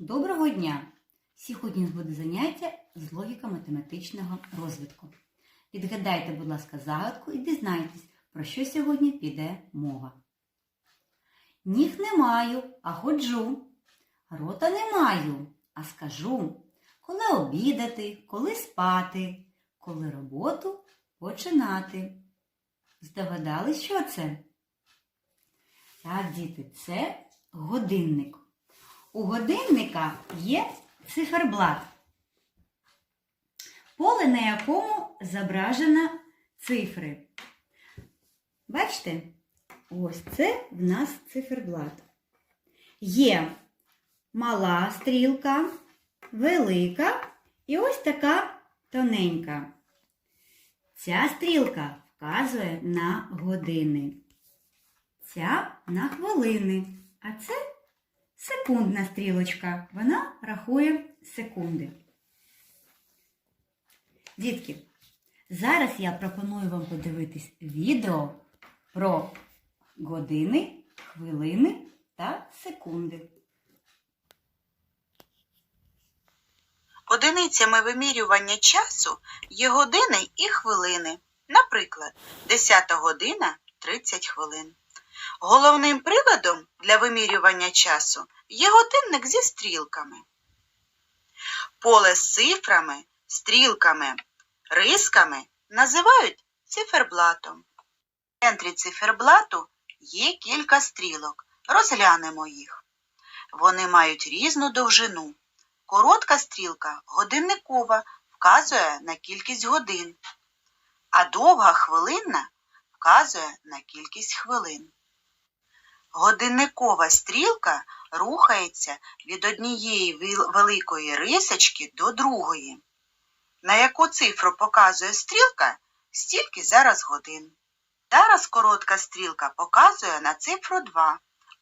Доброго дня! Сьогодні буде заняття з логіко-математичного розвитку. Відгадайте, будь ласка, загадку і дізнайтесь, про що сьогодні піде мова. Ніг не маю, а ходжу. Рота не маю, а скажу. Коли обідати, коли спати, коли роботу починати. Здогадались, що це? Так, діти, це годинник. У годинника є циферблат, поле на якому зображено цифри. Бачите? Ось це в нас циферблат. Є мала стрілка, велика і ось така тоненька. Ця стрілка вказує на години, ця на хвилини, а це секундна стрілочка. Вона рахує секунди. Дітки, зараз я пропоную вам подивитись відео про години, хвилини та секунди. Одиницями вимірювання часу є години і хвилини. Наприклад, 10 година 30 хвилин. Головним приладом для вимірювання часу є годинник зі стрілками. Поле з цифрами, стрілками, рисками називають циферблатом. В центрі циферблату є кілька стрілок. Розглянемо їх. Вони мають різну довжину. Коротка стрілка годинникова вказує на кількість годин, а довга хвилинна вказує на кількість хвилин. Годинникова стрілка рухається від однієї великої рисочки до другої. На яку цифру показує стрілка, стільки зараз годин. Зараз коротка стрілка показує на цифру 2.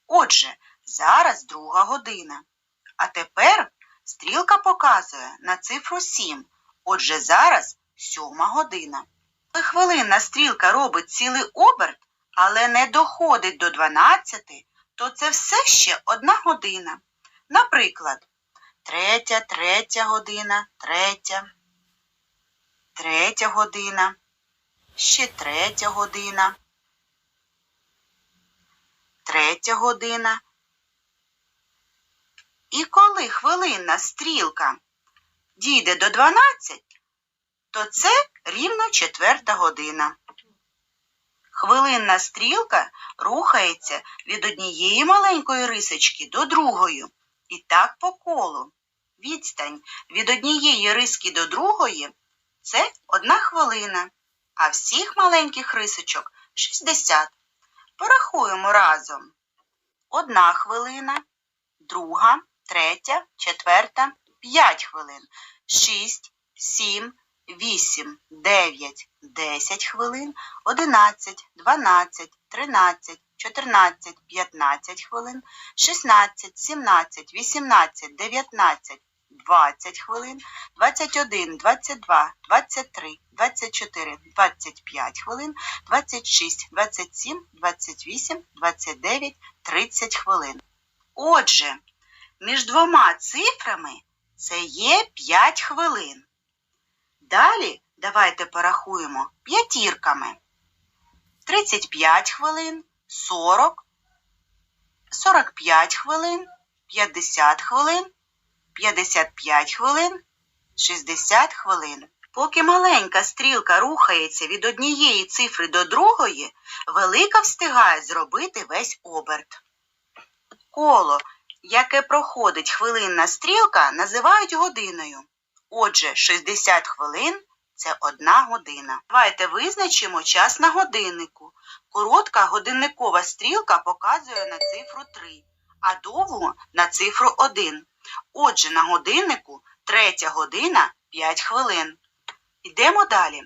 Отже, зараз друга година. А тепер Стрілка показує на цифру 7. Отже, зараз сьома година. Коли хвилинна стрілка робить цілий оберт, але не доходить до 12, то це все ще одна година. Наприклад, третя, третя година, третя, третя година, ще третя година, третя година, і коли хвилинна стрілка дійде до 12, то це рівно четверта година. Хвилинна стрілка рухається від однієї маленької рисочки до другої. І так по колу. Відстань від однієї риски до другої це одна хвилина, а всіх маленьких рисочок 60. Порахуємо разом. Одна хвилина, друга, третя, четверта, п'ять хвилин, шість, сім, вісім, дев'ять, десять хвилин, одинадцять, дванадцять, тринадцять, чотирнадцять, п'ятнадцять хвилин, шістнадцять, сімнадцять, вісімнадцять, дев'ятнадцять, двадцять хвилин, двадцять один, двадцять два, двадцять три, двадцять чотири, двадцять п'ять хвилин, двадцять шість, двадцять сім, двадцять вісім, двадцять дев'ять, тридцять хвилин. Отже, між двома цифрами це є 5 хвилин. Далі давайте порахуємо п'ятірками. 35 хвилин, 40, 45 хвилин, 50 хвилин, 55 хвилин, 60 хвилин. Поки маленька стрілка рухається від однієї цифри до другої, велика встигає зробити весь оберт. Коло яке проходить хвилинна стрілка, називають годиною. Отже, 60 хвилин це одна година. Давайте визначимо час на годиннику. Коротка годинникова стрілка показує на цифру 3, а довгу на цифру 1. Отже, на годиннику третя година 5 хвилин. Йдемо далі.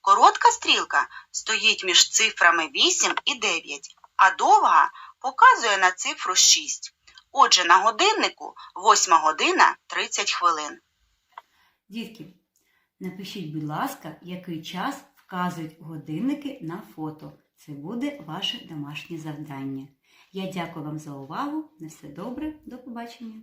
Коротка стрілка стоїть між цифрами 8 і 9, а довга показує на цифру 6. Отже, на годиннику 8 година 30 хвилин. Дітки, напишіть, будь ласка, який час вказують годинники на фото. Це буде ваше домашнє завдання. Я дякую вам за увагу. На все добре, до побачення!